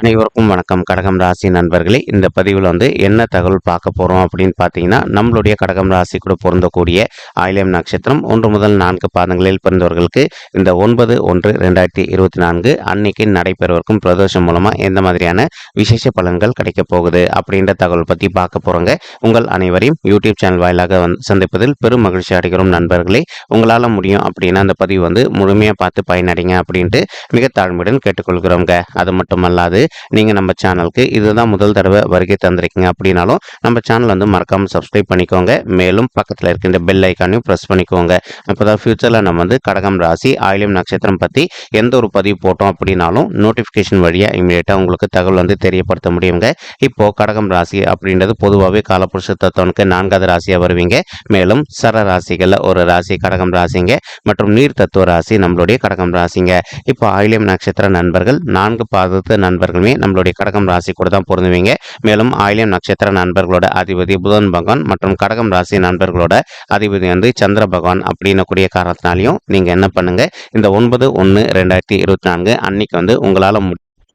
அனைவருக்கும் வணக்கம். கடகம் ராசி நண்பர்களே இந்த பதிவில் வந்து என்ன தகவல் பார்க்க போகிறோம் அப்படின்னு பார்த்தீங்கன்னா நம்மளுடைய கடகம் ராசி கூட பொருந்தக்கூடிய ஆயிலம் நட்சத்திரம் ஒன்று முதல் நான்கு பாதங்களில் பிறந்தவர்களுக்கு இந்த ஒன்பது ஒன்று ரெண்டாயிரத்தி இருபத்தி நான்கு அன்னைக்கு நடைபெறவிருக்கும் பிரதோஷம் மூலமாக எந்த மாதிரியான விசேஷ பலன்கள் கிடைக்க போகுது அப்படின்ற தகவல் பற்றி பார்க்க போகிறோங்க உங்கள் அனைவரையும் யூடியூப் சேனல் வாயிலாக வந்து சந்திப்பதில் பெரும் மகிழ்ச்சி அடைகிறோம் நண்பர்களே. உங்களால் முடியும் அப்படின்னா அந்த பதிவு வந்து முழுமையாக பார்த்து பயனடைங்க அப்படின்ட்டு மிக தாழ்மையுடன் கேட்டுக்கொள்கிறோங்க. அது மட்டுமல்லாது நீங்கள் நம்ம சேனலுக்கு இதுதான் முதல் தடவை வருகை தந்திருக்கீங்க அப்படின்னாலும் நம்ம சேனல் வந்து மறக்காமல் சப்ஸ்கிரைப் பண்ணிக்கோங்க. மேலும் பக்கத்தில் இருக்கின்ற பெல் ஐக்கானையும் ப்ரெஸ் பண்ணிக்கோங்க. இப்போ தான் ஃபியூச்சரில் நம்ம வந்து கடகம் ராசி ஆயிலியம் நட்சத்திரம் பற்றி எந்த ஒரு பதிவு போட்டோம் அப்படின்னாலும் நோட்டிஃபிகேஷன் வழியாக இமீடியட்டாக உங்களுக்கு தகவல் வந்து தெரியப்படுத்த முடியுங்க. இப்போது கடகம் ராசி அப்படின்றது பொதுவாகவே காலப்புருஷ தத்துவனுக்கு நான்காவது ராசியாக வருவீங்க. மேலும் சர ராசிகளில் ஒரு ராசி கடகம் ராசிங்க மற்றும் நீர் தத்துவ ராசி நம்மளுடைய கடகம் ராசிங்க. இப்போ ஆயிலியம் நட்சத்திர நண்பர்கள் நான்கு பாதத்து நண்பர்கள் நண்பர்களுமே நம்மளுடைய கடகம் ராசி கூட தான் பொருந்துவீங்க. மேலும் ஆயிலியம் நட்சத்திர நண்பர்களோட அதிபதி புதன் பகவான் மற்றும் கடகம் ராசி நண்பர்களோட அதிபதி வந்து சந்திர பகவான் அப்படின்னக்கூடிய காரணத்தினாலையும் நீங்கள் என்ன பண்ணுங்க? இந்த ஒன்பது ஒன்று ரெண்டாயிரத்தி இருபத்தி நான்கு அன்னைக்கு வந்து உங்களால்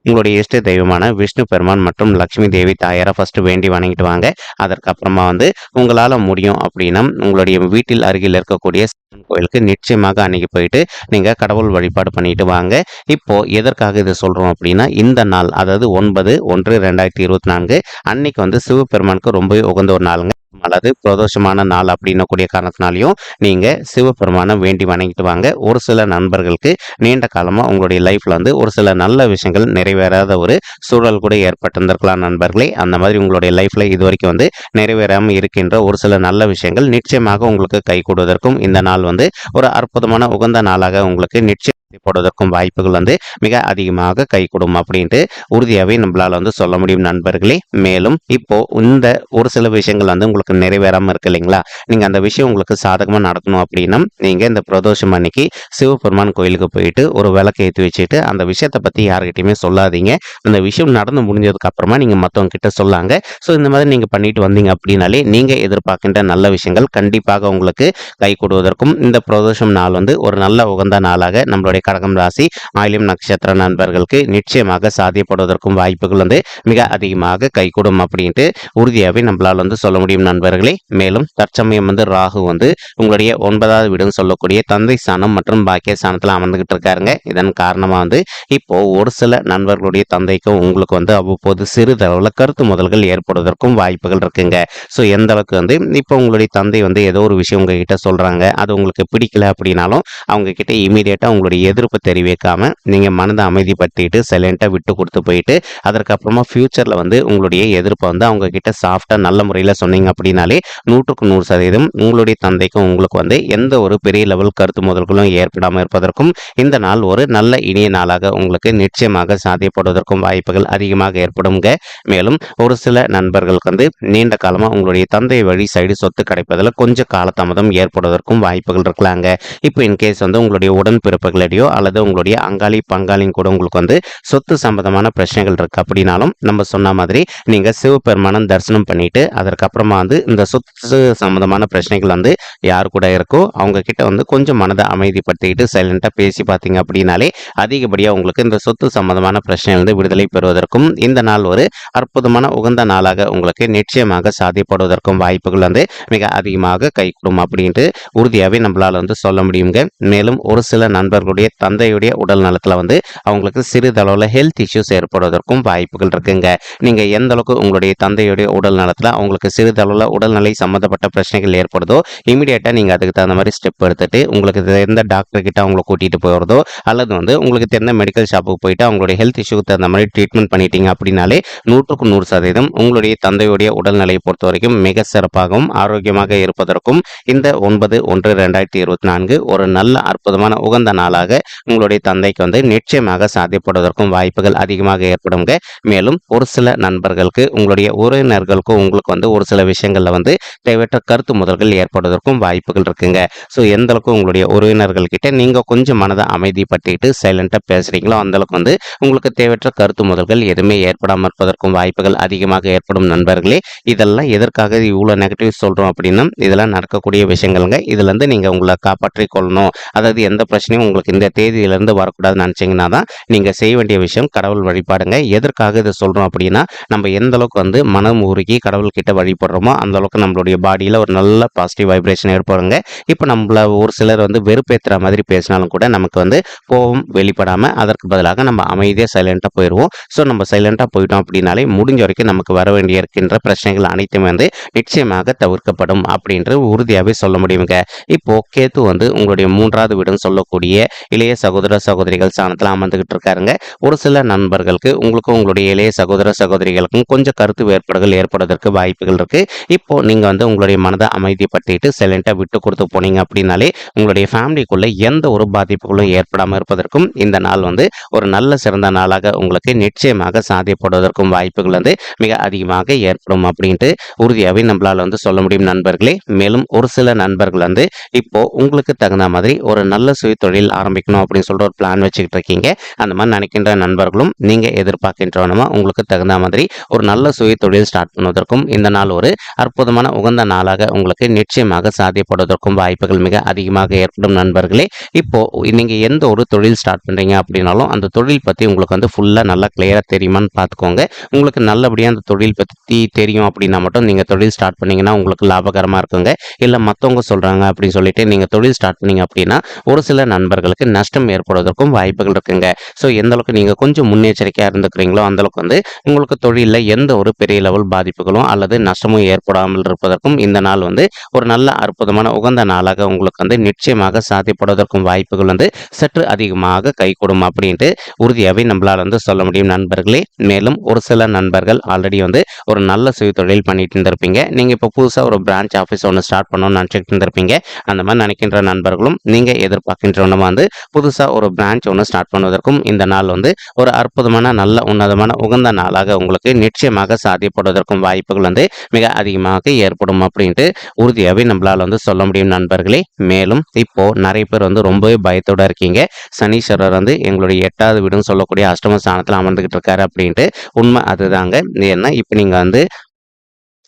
உங்களுடைய இஷ்ட தெய்வமான விஷ்ணு பெருமான் மற்றும் லக்ஷ்மி தேவி தாயாரை ஃபர்ஸ்ட் வேண்டி வணங்கிட்டு வாங்க. அதற்கப்புறமா வந்து உங்களால் முடியும் அப்படின்னா உங்களுடைய வீட்டில் அருகில் இருக்கக்கூடிய கோயிலுக்கு நிச்சயமாக அன்னைக்கு போயிட்டு நீங்கள் கடவுள் வழிபாடு பண்ணிட்டு வாங்க. இப்போ எதற்காக இதை சொல்கிறோம் அப்படின்னா இந்த நாள் அதாவது ஒன்பது ஒன்று ரெண்டாயிரத்தி இருபத்தி நான்கு அன்னைக்கு வந்து சிவபெருமானுக்கு ரொம்பவே உகந்த ஒரு நாளுங்க. அல்லது பிரதோஷமான நாள் அப்படின்னக்கூடிய காரணத்தினாலையும் நீங்கள் சிவபெருமானை வேண்டி வணங்கிட்டு வாங்க. ஒரு சில நண்பர்களுக்கு நீண்ட காலமாக உங்களுடைய லைஃப்பில் வந்து ஒரு சில நல்ல விஷயங்கள் நிறைவேறாத ஒரு சூழல் கூட ஏற்பட்டிருந்திருக்கலாம் நண்பர்களே. அந்த மாதிரி உங்களுடைய லைஃப்பில் இது வரைக்கும் வந்து நிறைவேறாமல் இருக்கின்ற ஒரு சில நல்ல விஷயங்கள் நிச்சயமாக உங்களுக்கு கை கூடுவதற்கும் இந்த நாள் வந்து ஒரு அற்புதமான உகந்த நாளாக உங்களுக்கு நிச்சயம் போடுவதற்கும் வாய்ப்புகள் வந்து மிக அதிகமாக கைகூடும் அப்படின்ட்டு உறுதியாகவே நம்மளால் வந்து சொல்ல முடியும் நண்பர்களே. மேலும் இப்போ இந்த ஒரு சில விஷயங்கள் வந்து உங்களுக்கு நிறைவேறாமல் இருக்கு இல்லைங்களா? நீங்கள் அந்த விஷயம் உங்களுக்கு சாதகமாக நடத்தணும் அப்படின்னா நீங்கள் இந்த பிரதோஷம் அன்னைக்கு சிவபெருமான் கோயிலுக்கு போயிட்டு ஒரு விளக்கு ஏற்றி வச்சுட்டு அந்த விஷயத்தை பற்றி யாருக்கிட்டையுமே சொல்லாதீங்க. அந்த விஷயம் நடந்து முடிஞ்சதுக்கு அப்புறமா நீங்கள் மற்றவங்க கிட்ட சொல்லாங்க. ஸோ இந்த மாதிரி நீங்கள் பண்ணிட்டு வந்தீங்க அப்படின்னாலே நீங்கள் எதிர்பார்க்கின்ற நல்ல விஷயங்கள் கண்டிப்பாக உங்களுக்கு கை கொடுவதற்கும் இந்த பிரதோஷம் நாள் வந்து ஒரு நல்ல உகந்த நாளாக நம்மளுடைய கடகம் ராசி ஆயிலும் நட்சத்திர நண்பர்களுக்கு நிச்சயமாக சாத்தியப்படுவதற்கும் வாய்ப்புகள் வந்து மிக அதிகமாக கைகூடும் அப்படின்ட்டு உறுதியாகவே நம்மளால் வந்து சொல்ல முடியும் நண்பர்களே. மேலும் தற்சமயம் வந்து ராகு வந்து உங்களுடைய ஒன்பதாவது வீடுன்னு சொல்லக்கூடிய தந்தை ஸ்தானம் மற்றும் பாக்கிய ஸ்தானத்தில் அமர்ந்துகிட்டு இருக்காருங்க. இதன் காரணமாக வந்து இப்போ ஒரு சில நண்பர்களுடைய தந்தைக்கும் உங்களுக்கு வந்து அவ்வப்போது சிறிதளவில் கருத்து முதல்கள் ஏற்படுவதற்கும் வாய்ப்புகள் இருக்குங்க. ஸோ எந்த அளவுக்கு வந்து இப்போ உங்களுடைய தந்தை வந்து ஏதோ ஒரு விஷயம் உங்ககிட்ட சொல்கிறாங்க அது உங்களுக்கு பிடிக்கல அப்படின்னாலும் அவங்க கிட்ட இமீடியட்டாக உங்களுடைய எதிர்ப்பு தெரிவிக்காமல் நீங்கள் மனதை அமைதிப்படுத்திட்டு சைலண்ட்டாக விட்டு கொடுத்து போயிட்டு அதற்கப்புறமா ஃப்யூச்சரில் வந்து உங்களுடைய எதிர்ப்பை வந்து அவங்க கிட்ட சாஃப்டாக நல்ல முறையில் சொன்னீங்க அப்படின்னாலே நூற்றுக்கு நூறு சதவீதம் உங்களுடைய தந்தைக்கும் உங்களுக்கு வந்து எந்த ஒரு பெரிய லெவல் கருத்து முதல்களும் ஏற்படாமல் இருப்பதற்கும் இந்த நாள் ஒரு நல்ல இனிய நாளாக உங்களுக்கு நிச்சயமாக சாத்தியப்படுவதற்கும் வாய்ப்புகள் அதிகமாக ஏற்படுங்க மேலும் ஒரு சில நண்பர்களுக்கு வந்து நீண்ட காலமாக உங்களுடைய தந்தை வழி சைடு சொத்து கிடைப்பதில் கொஞ்சம் காலதாமதம் ஏற்படுவதற்கும் வாய்ப்புகள் இருக்கலாங்க. இப்போ இன்கேஸ் வந்து உங்களுடைய உடன்பிறப்புகளிடையோ அல்லது உங்களுடைய அங்காளி பங்காளியும் கூட உங்களுக்கு வந்து சொத்து சம்பந்தமான பிரச்சனைகள் இருக்கு அப்படின்னாலும் நம்ம சொன்ன மாதிரி நீங்கள் சிவபெருமானம் தரிசனம் பண்ணிட்டு அதற்கப்புறமா வந்து இந்த சொத்து சம்பந்தமான பிரச்சனைகள் வந்து யார் கூட இருக்கோ அவங்க கிட்ட வந்து கொஞ்சம் மனதை அமைதிப்படுத்திக்கிட்டு சைலண்டாக பேசி பார்த்தீங்க அப்படின்னாலே அதிகப்படியாக உங்களுக்கு இந்த சொத்து சம்பந்தமான பிரச்சனைகள் வந்து விடுதலை பெறுவதற்கும் இந்த நாள் ஒரு அற்புதமான உகந்த நாளாக உங்களுக்கு நிச்சயமாக சாதிப்படுவதற்கும் வாய்ப்புகள் வந்து மிக அதிகமாக கைகூடும் அப்படின்ட்டு உறுதியாகவே நம்மளால் வந்து சொல்ல முடியுங்க. மேலும் ஒரு சில நண்பர்களுடைய தந்தையுடைய உடல் நலத்தில் வந்து அவங்களுக்கு சிறிதளவில் ஹெல்த் இஷ்யூஸ் ஏற்படுவதற்கும் வாய்ப்புகள் இருக்குங்க. நீங்கள் எந்த அளவுக்கு உங்களுடைய தந்தையுடைய உடல் நலத்தில் அவங்களுக்கு சிறிதளவில் உடல்நிலை சம்மந்தப்பட்ட பிரச்சனைகள் ஏற்படுதோ இமீடியட்டாக நீங்கள் அதுக்கு தகுந்த மாதிரி ஸ்டெப் எடுத்துட்டு உங்களுக்கு தெரிந்த டாக்டர் கிட்ட அவங்கள கூட்டிகிட்டு போகிறதோ அல்லது வந்து உங்களுக்கு தெரிந்த மெடிக்கல் ஷாப்புக்கு போயிட்டு அவங்களுடைய ஹெல்த் இஷ்யூக்கு தகுந்த மாதிரி ட்ரீட்மெண்ட் பண்ணிட்டீங்க அப்படின்னாலே நூற்றுக்கு நூறு சதவீதம் உங்களுடைய தந்தையுடைய உடல்நிலையை பொறுத்த வரைக்கும் மிக சிறப்பாகவும் ஆரோக்கியமாக இருப்பதற்கும் இந்த ஒன்பது ஒன்று ரெண்டாயிரத்தி இருபத்தி நான்கு ஒரு நல்ல அற்புதமான உகந்த நாளாக உங்களுடைய தந்தைக்கு வந்து நிச்சயமாக சாத்தியப்படுவதற்கும் வாய்ப்புகள் அதிகமாக ஏற்படுங்க மேலும் ஒரு சில நண்பர்களுக்கு உங்களுடைய உறவினர்களுக்கும் உங்களுக்கு வந்து ஒரு சில விஷயங்களில் வந்து தேவையற்ற கருத்து முதல்கள் ஏற்படுவதற்கும் வாய்ப்புகள் இருக்குங்க. ஸோ எந்த அளவுக்கு உங்களுடைய உறவினர்கள் கிட்ட நீங்கள் கொஞ்சம் மனதை அமைதிப்படுத்திட்டு சைலண்ட்டாக பேசுகிறீங்களோ அந்த அளவுக்கு வந்து உங்களுக்கு தேவையற்ற கருத்து முதல்கள் எதுவுமே ஏற்படாமல் இருப்பதற்கும் வாய்ப்புகள் அதிகமாக ஏற்படும் நண்பர்களே. இதெல்லாம் எதற்காக இவ்வளோ நெகட்டிவ் சொல்கிறோம் அப்படின்னா இதெல்லாம் நடக்கக்கூடிய விஷயங்கள்ங்க. இதுலேருந்து நீங்கள் உங்களை காப்பாற்றிக் கொள்ளணும். அதாவது எந்த பிரச்சனையும் உங்களுக்கு இந்த இந்த தேதியிலேருந்து வரக்கூடாதுன்னு நினச்சிங்கன்னா தான் நீங்கள் செய்ய வேண்டிய விஷயம் கடவுள் வழிபாடுங்க. எதற்காக இதை சொல்கிறோம் அப்படின்னா நம்ம எந்த அளவுக்கு வந்து மனம் உருகி கடவுள்கிட்ட வழிபடுறோமோ அந்த அளவுக்கு நம்மளுடைய பாடியில் ஒரு நல்ல பாசிட்டிவ் வைப்ரேஷன் ஏற்படுங்க. இப்போ நம்மள ஒரு சிலர் வந்து வெறுப்பேற்றுற மாதிரி பேசினாலும் கூட நமக்கு வந்து கோபம் வெளிப்படாமல் அதற்கு பதிலாக நம்ம அமைதியாக சைலண்ட்டாக போயிடுவோம் ஸோ நம்ம சைலண்ட்டாக போயிட்டோம் அப்படின்னாலே முடிஞ்ச வரைக்கும் நமக்கு வர வேண்டிய இருக்கின்ற பிரச்சனைகள் அனைத்துமே வந்து நிச்சயமாக தவிர்க்கப்படும் அப்படின்ற உறுதியாகவே சொல்ல முடியுங்க. இப்போ கேத்து வந்து உங்களுடைய மூன்றாவது வீடுன்னு சொல்லக்கூடிய இளைய சகோதர சகோதரிகள் ஸ்தானத்தில் அமர்ந்துகிட்டு இருக்காருங்க ஒரு சில நண்பர்களுக்கு உங்களுக்கும் உங்களுடைய இளைய சகோதர சகோதரிகளுக்கும் கொஞ்சம் கருத்து வேறுபாடுகள் ஏற்படுவதற்கு வாய்ப்புகள் இருக்கு. இப்போ நீங்க வந்து உங்களுடைய மனதை அமைதிப்படுத்திட்டு சைலண்டா விட்டு கொடுத்து போனீங்க அப்படின்னாலே உங்களுடைய ஃபேமிலிக்குள்ள எந்த ஒரு பாதிப்புகளும் ஏற்படாமல் இருப்பதற்கும் இந்த நாள் வந்து ஒரு நல்ல சிறந்த நாளாக உங்களுக்கு நிச்சயமாக சாத்தியப்படுவதற்கும் வாய்ப்புகள் வந்து மிக அதிகமாக ஏற்படும் அப்படின்ட்டு உறுதியாகவே நம்மளால் வந்து சொல்ல முடியும் நண்பர்களே. மேலும் ஒரு சில நண்பர்கள் வந்து இப்போ உங்களுக்கு தகுந்த மாதிரி ஒரு நல்ல சுய தொழில் ஆரம்பிக்கணும் அப்படின்னு சொல்லிட்டு ஒரு பிளான் வச்சுக்கிட்டு இருக்கீங்க. அந்த மாதிரி நினைக்கின்ற நண்பர்களும் நீங்க எதிர்பார்க்கின்றவனமா உங்களுக்கு தகுந்த மாதிரி ஒரு நல்ல சுய தொழில் ஸ்டார்ட் பண்ணுவதற்கும் இந்த நாள் ஒரு அற்புதமான உகந்த நாளாக உங்களுக்கு நிச்சயமாக சாத்தியப்படுவதற்கும் வாய்ப்புகள் மிக அதிகமாக ஏற்படும் நண்பர்களே. இப்போ நீங்க எந்த ஒரு தொழில் ஸ்டார்ட் பண்றீங்க அப்படின்னாலும் அந்த தொழில் பத்தி உங்களுக்கு வந்து ஃபுல்லா நல்லா கிளியரா தெரியுமான்னு பார்த்துக்கோங்க. உங்களுக்கு நல்லபடியாக அந்த தொழில் பற்றி தெரியும் அப்படின்னா மட்டும் நீங்கள் தொழில் ஸ்டார்ட் பண்ணீங்கன்னா உங்களுக்கு லாபகரமாக இருக்குங்க. இல்லை மற்றவங்க சொல்கிறாங்க அப்படின்னு சொல்லிட்டு நீங்கள் தொழில் ஸ்டார்ட் பண்ணீங்க அப்படின்னா ஒரு சில நண்பர்களுக்கு நஷ்டம் ஏற்படுவதற்கும் வாய்ப்புகள் இருக்குங்க. ஸோ எந்த அளவுக்கு நீங்கள் கொஞ்சம் முன்னெச்சரிக்கையாக இருந்துக்கிறீங்களோ அந்தளவுக்கு வந்து உங்களுக்கு தொழிலில் எந்த ஒரு பெரிய லெவல் பாதிப்புகளும் அல்லது நஷ்டமும் ஏற்படாமல் இருப்பதற்கும் இந்த நாள் வந்து ஒரு நல்ல அற்புதமான உகந்த நாளாக உங்களுக்கு வந்து நிச்சயமாக சாத்தியப்படுவதற்கும் வாய்ப்புகள் வந்து சற்று அதிகமாக கைகூடும் அப்படின்ட்டு உறுதியாகவே நம்மளால் வந்து சொல்ல முடியும் நண்பர்களே. மேலும் ஒரு சில நண்பர்கள் ஆல்ரெடி வந்து ஒரு நல்ல சுய தொழில் பண்ணிட்டு இருந்திருப்பீங்க. நீங்கள் இப்போ புதுசாக ஒரு பிரான்ச் ஆஃபீஸ் ஒன்று ஸ்டார்ட் பண்ணணும்னு நினச்சிட்டு இருந்திருப்பீங்க. அந்த மாதிரி நினைக்கின்ற நண்பர்களும் நீங்கள் எதிர்பார்க்கின்றவனும் வந்து புதுசாக ஒரு பிரான்ச் ஒன்று ஸ்டார்ட் பண்ணுவதற்கும் இந்த நாள் வந்து ஒரு அற்புதமான நல்ல உன்னதமான உகந்த நாளாக உங்களுக்கு நிச்சயமாக சாத்தியப்படுவதற்கும் வாய்ப்புகள் வந்து மிக அதிகமாக ஏற்படும் அப்படின்ட்டு உறுதியாகவே நம்மளால் வந்து சொல்ல முடியும் நண்பர்களே. மேலும் இப்போ நிறைய பேர் வந்து ரொம்பவே பயத்தோட இருக்கீங்க. சனீஸ்வரர் வந்து எங்களுடைய எட்டாவது வீடுன்னு சொல்லக்கூடிய அஷ்டம ஸ்தானத்தில் அமர்ந்துகிட்டு இருக்காரு அப்படின்ட்டு உண்மை அதுதாங்க. ஏன்னா இப்போ நீங்கள் வந்து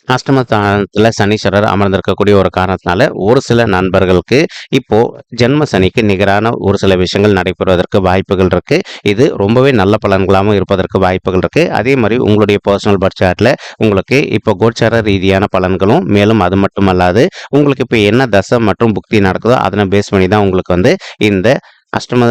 அஷ்டமஸ்தானத்தில் சனீஸ்வரர் அமர்ந்திருக்கக்கூடிய ஒரு காரணத்தினால ஒரு சில நண்பர்களுக்கு இப்போ ஜென்ம சனிக்கு நிகரான ஒரு சில விஷயங்கள் நடைபெறுவதற்கு வாய்ப்புகள் இருக்கு. இது ரொம்பவே நல்ல பலன்களாகவும் இருப்பதற்கு வாய்ப்புகள் இருக்கு. அதே மாதிரி உங்களுடைய பர்சனல் பட்ஜெட்டில் உங்களுக்கு இப்போ கோச்சார ரீதியான பலன்களும் மேலும் அது மட்டும் அல்லாது உங்களுக்கு இப்போ என்ன தசை மற்றும் புக்தி நடக்குதோ அதனை பேஸ் பண்ணி தான் உங்களுக்கு வந்து இந்த அஷ்டம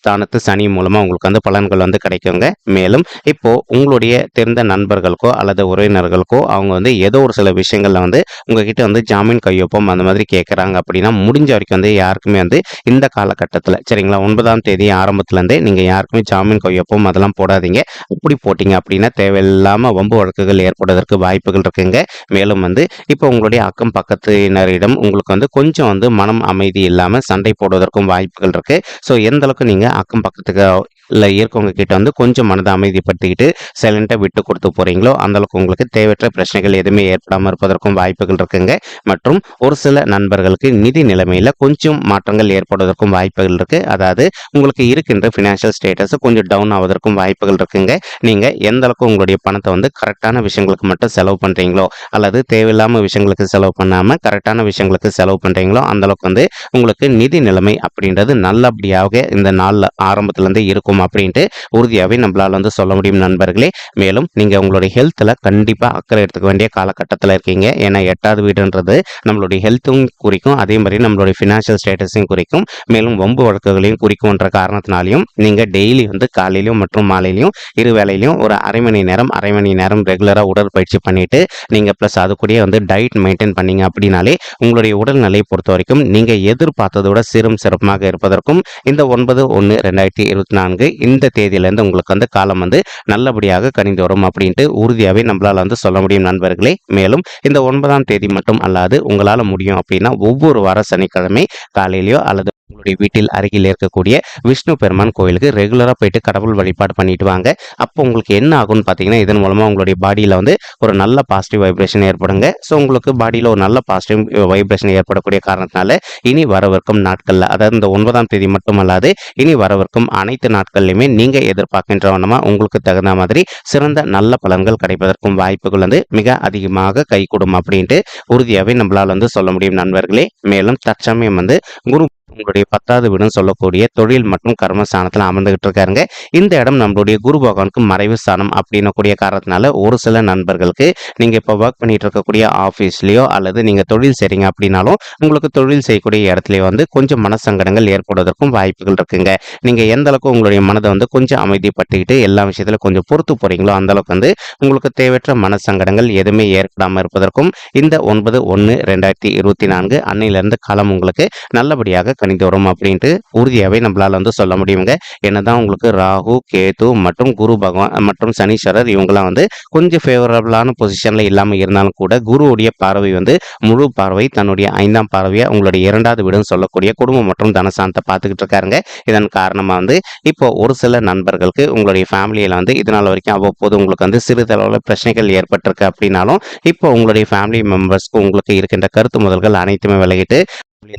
ஸ்தானத்து சனி மூலமாக உங்களுக்கு வந்து பலன்கள் வந்து கிடைக்குங்க. மேலும் இப்போ உங்களுடைய தெரிந்த நண்பர்களுக்கோ அல்லது உறவினர்களுக்கோ அவங்க வந்து ஏதோ ஒரு சில விஷயங்களில் வந்து உங்ககிட்ட வந்து ஜாமீன் கையொப்பம் அந்த மாதிரி கேட்குறாங்க அப்படின்னா முடிஞ்ச வரைக்கும் வந்து யாருக்குமே வந்து இந்த காலகட்டத்தில் சரிங்களா? ஒன்பதாம் தேதி ஆரம்பத்துலேருந்தே நீங்கள் யாருக்குமே ஜாமீன் கையொப்பம் அதெல்லாம் போடாதீங்க. அப்படி போட்டிங்க அப்படின்னா தேவையில்லாமல் வம்பு வழக்குகள் ஏற்படுவதற்கு வாய்ப்புகள் இருக்குங்க. மேலும் வந்து இப்போ உங்களுடைய அக்கம் பக்கத்தினரிடம் உங்களுக்கு வந்து கொஞ்சம் வந்து மனம் அமைதி இல்லாமல் சண்டை போடுவதற்கும் வாய்ப்புகள் இருக்குது ஸோ எந்த அளவுக்கு நீங்கள் அக்கம் பக்கத்துக்கு இல்லை இருக்கவங்க கிட்ட வந்து கொஞ்சம் மனதை அமைதிப்படுத்திக்கிட்டு சைலண்ட்டாக விட்டு கொடுத்து போகிறீங்களோ அந்தளவுக்கு உங்களுக்கு தேவையற்ற பிரச்சனைகள் எதுவுமே ஏற்படாமல் இருப்பதற்கும் வாய்ப்புகள் இருக்குங்க. மற்றும் ஒரு சில நண்பர்களுக்கு நிதி நிலைமையில் கொஞ்சம் மாற்றங்கள் ஏற்படுவதற்கும் வாய்ப்புகள் இருக்குது அதாவது உங்களுக்கு இருக்கின்ற ஃபினான்ஷியல் ஸ்டேட்டஸ் கொஞ்சம் டவுன் ஆவதற்கும் வாய்ப்புகள் இருக்குங்க. நீங்கள் எந்த அளவுக்கு உங்களுடைய பணத்தை வந்து கரெக்டான விஷயங்களுக்கு மட்டும் செலவு பண்ணுறீங்களோ அல்லது தேவையில்லாமல் விஷயங்களுக்கு செலவு பண்ணாமல் கரெக்டான விஷயங்களுக்கு செலவு பண்ணுறீங்களோ அந்தளவுக்கு வந்து உங்களுக்கு நிதி நிலைமை அப்படின்றது நல்லபடியாக இந்த நாளில் ஆரம்பத்துலேருந்து இருக்கும் அப்படின்ட்டு உறுதியாகவே நம்மளால் வந்து சொல்ல முடியும் நண்பர்களே. மேலும் நீங்கள் உங்களுடைய ஹெல்த்தில் கண்டிப்பாக அக்கறை எடுத்துக்க வேண்டிய காலகட்டத்தில் இருக்கீங்க. ஏன்னா எட்டாவது வீடுன்றது நம்மளுடைய ஹெல்த்தும் குறிக்கும் அதே மாதிரி நம்மளுடைய ஃபினான்ஷியல் ஸ்டேட்டஸையும் குறிக்கும். மேலும் வம்பு வழக்குகளையும் குறிக்கும்ன்ற காரணத்தினாலையும் நீங்கள் டெய்லி வந்து காலையிலையும் மற்றும் மாலையிலையும் இரு வேலையிலையும் ஒரு அரை மணி நேரம் அரை மணி நேரம் ரெகுலராக உடற்பயிற்சி பண்ணிவிட்டு நீங்கள் ப்ளஸ் அது கூட வந்து டயட் மெயின்டைன் பண்ணீங்க அப்படின்னாலே உங்களுடைய உடல்நிலையை பொறுத்த வரைக்கும் நீங்கள் எதிர்பார்த்ததோட சிறும் சிறப்பாக இருப்பதற்கும் இந்த ஒன்பது ஒன்று ரெண்டாயிரத்தி இருபத்தி நான்கு இந்த தேதியிலேருந்து உங்களுக்கு வந்து காலம் வந்து நல்லபடியாக கணிந்து வரும் அப்படின்ட்டு உறுதியாகவே நம்மளால் வந்து சொல்ல முடியும் நண்பர்களே. மேலும் இந்த ஒன்பதாம் தேதி மட்டும் அல்லாது உங்களால் முடியும் அப்படின்னா ஒவ்வொரு வார சனிக்கிழமை காலையிலையோ அல்லது உங்களுடைய வீட்டில் அருகில் இருக்கக்கூடிய விஷ்ணு பெருமான் கோயிலுக்கு ரெகுலராக போயிட்டு கடவுள் வழிபாடு பண்ணிட்டு வாங்க. அப்போ உங்களுக்கு என்ன ஆகும்னு பார்த்தீங்கன்னா இதன் மூலமாக உங்களுடைய பாடியில் வந்து ஒரு நல்ல பாசிட்டிவ் வைப்ரேஷன் ஏற்படுங்க. ஸோ உங்களுக்கு பாடியில் ஒரு நல்ல பாசிட்டிவ் வைப்ரேஷன் ஏற்படக்கூடிய காரணத்தினால இனி வரவிருக்கும் நாட்களில் அதாவது இந்த ஒன்பதாம் தேதி மட்டுமல்லாது இனி வரவிருக்கும் அனைத்து நாட்கள்லையுமே நீங்கள் எதிர்பார்க்கின்றவனமாக உங்களுக்கு தகுந்த மாதிரி சிறந்த நல்ல பலன்கள் கிடைப்பதற்கும் வாய்ப்புகள் வந்து மிக அதிகமாக கைகூடும் அப்படின்ட்டு உறுதியாகவே நம்மளால் வந்து சொல்ல முடியும் நண்பர்களே. மேலும் தற்சமயம் வந்து குரு உங்களுடைய பத்தாவது வீடுன்னு சொல்லக்கூடிய தொழில் மற்றும் கர்மஸ்தானத்தில் அமர்ந்துகிட்டு இருக்காருங்க இந்த இடம் நம்மளுடைய குரு பகவானுக்கு மறைவு ஸ்தானம் அப்படின்னக்கூடிய காரணத்தினால ஒரு சில நண்பர்களுக்கு நீங்க இப்போ ஒர்க் பண்ணிட்டு இருக்கக்கூடிய ஆஃபீஸ்லயோ அல்லது நீங்க தொழில் செய்றீங்க அப்படின்னாலும் உங்களுக்கு தொழில் செய்யக்கூடிய இடத்துலையோ வந்து கொஞ்சம் மனசங்கடங்கள் ஏற்படுவதற்கும் வாய்ப்புகள் இருக்குங்க. நீங்க எந்த அளவுக்கு உங்களுடைய மனதை வந்து கொஞ்சம் அமைதிப்பட்டுக்கிட்டு எல்லா விஷயத்துல கொஞ்சம் பொறுத்து போறீங்களோ அந்த அளவுக்கு வந்து உங்களுக்கு தேவையற்ற மனசங்கடங்கள் எதுவுமே ஏற்படாமல் இருப்பதற்கும் இந்த ஒன்பது ஒன்று ரெண்டாயிரத்தி இருபத்தி நான்கு அன்னையிலிருந்து காலம் உங்களுக்கு நல்லபடியாக கணிந்து அப்படின்ட்டு உறுதியாகவே நம்மளால் வந்து சொல்ல முடியுங்க. என்னதான் உங்களுக்கு ராகு கேது மற்றும் குரு பகவான் மற்றும் சனீஸ்வரர் இவங்கெல்லாம் வந்து கொஞ்சம் ஃபேவரபிளான பொசிஷனில் இல்லாமல் இருந்தாலும் கூட குருவுடைய பார்வை வந்து முழு பார்வை தன்னுடைய ஐந்தாம் பார்வையை உங்களுடைய இரண்டாவது வீடுன்னு சொல்லக்கூடிய குடும்பம் மற்றும் தனசாந்தத்தை பார்த்துக்கிட்டு இருக்காருங்க. இதன் காரணமாக வந்து இப்போ ஒரு சில நண்பர்களுக்கு உங்களுடைய ஃபேமிலியில் வந்து இதனால் வரைக்கும் அவ்வப்போது உங்களுக்கு வந்து சிறிதளவில் பிரச்சனைகள் ஏற்பட்டிருக்கு அப்படின்னாலும் இப்போ உங்களுடைய ஃபேமிலி மெம்பர்ஸ்க்கு உங்களுக்கு இருக்கின்ற கருத்து முதல்கள் அனைத்துமே விலகிட்டு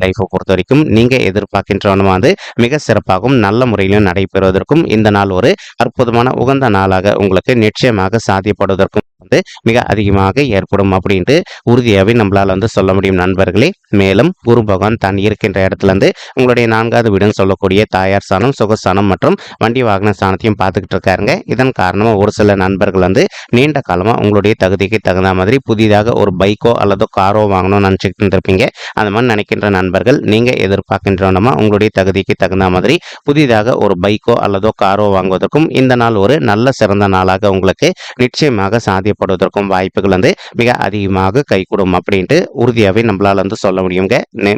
லைஃப்பை பொறுத்த வரைக்கும் நீங்க எதிர்பார்க்கின்றவனும் வந்து மிக சிறப்பாகவும் நல்ல முறையிலும் நடைபெறுவதற்கும் இந்த நாள் ஒரு அற்புதமான உகந்த நாளாக உங்களுக்கு நிச்சயமாக சாத்தியப்படுவதற்கும் வந்து மிக அதிகமாக ஏற்படும் அப்படின்ட்டு உறுதியாகவே நம்மளால் வந்து சொல்ல முடியும் நண்பர்களே. மேலும் குரு பகவான் தான் இருக்கின்ற இடத்துல இருந்து உங்களுடைய நான்காவது வீடுன்னு சொல்லக்கூடிய தாயார் ஸ்தானம் சுகஸ்தானம் மற்றும் வண்டி வாகன ஸ்தானத்தையும் பார்த்துக்கிட்டு இருக்காருங்க. இதன் காரணமாக ஒரு சில நண்பர்கள் வந்து நீண்ட காலமாக உங்களுடைய தகுதிக்கு தகுந்த மாதிரி புதிதாக ஒரு பைக்கோ அல்லது காரோ வாங்கணும்னு நினச்சிக்கிட்டு இருப்பீங்க அந்த மாதிரி நினைக்கின்ற நண்பர்கள் நீங்கள் எதிர்பார்க்கின்றனமா உங்களுடைய தகுதிக்கு தகுந்த மாதிரி புதிதாக ஒரு பைக்கோ அல்லதோ காரோ வாங்குவதற்கும் இந்த நாள் ஒரு நல்ல சிறந்த நாளாக உங்களுக்கு நிச்சயமாக சாத்தியப்படுவதற்கும் வாய்ப்புகள் வந்து மிக அதிகமாக கைகூடும் அப்படின்ட்டு உறுதியாகவே நம்மளால் வந்து சொல்ல முடியுங்க.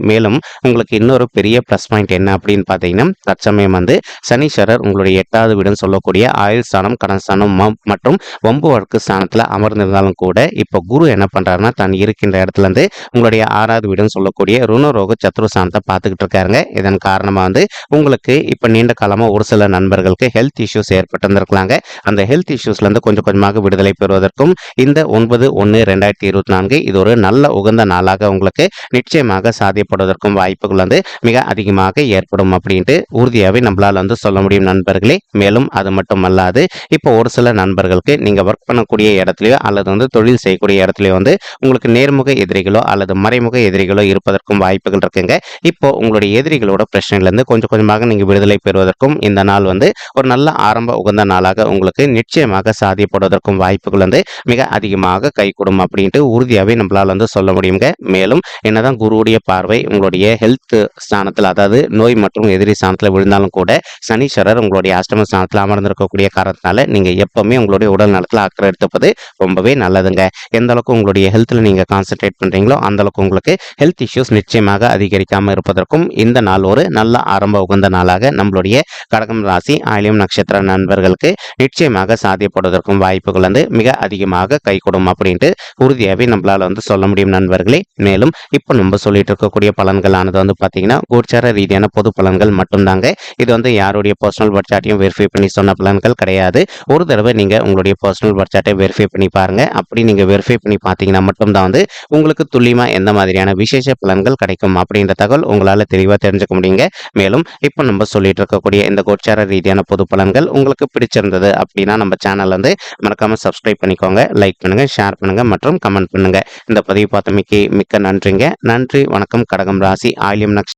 மேலும் உங்களுக்கு இன்னொரு பெரிய ப்ளஸ் பாயிண்ட் என்ன அப்படின்னு பார்த்தீங்கன்னா தற்சமயம் வந்து சனீஸ்வரர் உங்களுடைய எட்டாவது வீடுன்னு சொல்லக்கூடிய ஆயுள் ஸ்தானம் கடன் ஸ்தானம் மற்றும் வம்பு வழக்கு ஸ்தானத்தில் அமர்ந்திருந்தாலும் கூட இப்போ குரு என்ன பண்ணுறாருன்னா தான் இருக்கின்ற இடத்துல இருந்து உங்களுடைய ஆறாவது வீடுன்னு சொல்லக்கூடிய ருணரோக சத்ரு ஸ்தானத்தை பார்த்துக்கிட்டு இருக்காருங்க. இதன் காரணமாக வந்து உங்களுக்கு இப்போ நீண்ட காலமாக ஒரு சில நண்பர்களுக்கு ஹெல்த் இஷ்யூஸ் ஏற்பட்டிருந்திருக்கலாங்க. அந்த ஹெல்த் இஷ்யூஸ்லேருந்து கொஞ்சம் கொஞ்சமாக விடுதலை பெறுவதற்கும் இந்த ஒன்பது ஒன்று ரெண்டாயிரத்தி இருபத்தி நான்கு இது ஒரு நல்ல உகந்த நாளாக உங்களுக்கு நிச்சயமாக சாத்தியப்படுவதற்கும் வாய்ப்புகள் வந்து மிக அதிகமாக ஏற்படும் அப்படின்ட்டு உறுதியாகவே நம்மளால் வந்து சொல்ல முடியும் நண்பர்களே. மேலும் அது மட்டும் அல்லாது இப்போ ஒரு சில நண்பர்களுக்கு நீங்கள் ஒர்க் பண்ணக்கூடிய இடத்துலையோ அல்லது வந்து தொழில் செய்யக்கூடிய இடத்துலையோ வந்து உங்களுக்கு நேர்முக எதிரிகளோ அல்லது மறைமுக எதிரிகளோ இருப்பதற்கும் வாய்ப்புகள் இருக்குங்க. இப்போ உங்களுடைய எதிரிகளோட பிரச்சனையிலேருந்து கொஞ்சம் கொஞ்சமாக நீங்கள் விடுதலை பெறுவதற்கும் இந்த நாள் வந்து ஒரு நல்ல ஆரம்ப உகந்த நாளாக உங்களுக்கு நிச்சயமாக சாதியப்படுவதற்கும் வாய்ப்புகள் வந்து மிக அதிகமாக கைகூடும் அப்படின்ட்டு உறுதியாகவே நம்மளால் வந்து சொல்ல முடியுங்க மேலும் என்னதான் குருவுடைய பார்வை உங்களுடைய ஹெல்த் ஸ்தானத்தில் அதாவது நோய் மற்றும் எதிரி ஸ்தானத்தில் விழுந்தாலும் கூட சனீஸ்வரர் உங்களுடைய அஷ்டம ஸ்தானத்தில் அமர்ந்திருக்கக்கூடிய காரணத்தினால நீங்கள் எப்பவுமே உங்களுடைய உடல் நலத்தில் அக்கறை எடுத்துப்பது ரொம்பவே நல்லதுங்க. எந்த அளவுக்கு உங்களுடைய ஹெல்த்தில் நீங்கள் கான்சென்ட்ரேட் பண்ணுறீங்களோ அந்த அளவுக்கு உங்களுக்கு ஹெல்த் இஷ்யூஸ் நிச்சயமாக அதிகரிக்காமல் இருப்பதற்கும் இந்த நாள் ஒரு நல்ல ஆரம்ப உகந்த நாளாக நம்மளுடைய கடகம் ராசி ஆயிலியம் நட்சத்திர நண்பர்களுக்கு நிச்சயமாக சாத்தியப்படுவதற்கும் வாய்ப்புகள் வந்து மிக அதிகமாக கைகூடும் அப்படின்ட்டு உறுதியாகவே நம்மளால் வந்து சொல்ல முடியும் நண்பர்களே. மேலும் இப்போ நம்ம சொல்லிட்டு இருக்கக்கூடிய பலன்களானது வந்து பார்த்தீங்கன்னா கோச்சார ரீதியான பொது பலன்கள் மட்டும்தாங்க. இது வந்து யாருடைய பர்சனல் பட்ஜாட்டையும் வெரிஃபை பண்ணி சொன்ன பலன்கள் கிடையாது. ஒரு தடவை நீங்கள் உங்களுடைய பர்சனல் பட்ஜாட்டை வெரிஃபை பண்ணி பாருங்க. அப்படி நீங்கள் வெரிஃபை பண்ணி பார்த்தீங்கன்னா மட்டும்தான் வந்து உங்களுக்கு துல்லியமாக எந்த மாதிரியான விசேஷ பலன்கள் கிடைக்கும் அப்படின்ற தகவல் உங்களால் தெளிவாக தெரிஞ்சுக்க முடியுங்க. மேலும் இப்போ நம்ம சொல்லிட்டு இருக்கக்கூடிய இந்த கோச்சார ரீதியான பொது பலன்கள் உங்களுக்கு பிடிச்சிருந்தது அப்படின்னா நம்ம சேனல் வந்து மறக்காம சப்ஸ்கிரைப் பண்ணிக்கோங்க. லைக் பண்ணுங்க ஷேர் பண்ணுங்க மற்றும் கமெண்ட் பண்ணுங்க. இந்த பதிவு பார்த்தமைக்கு மிக்க நன்றிங்க. நன்றி வணக்கம் கடகம் ராசி ஆயிலியம் நக்ஷ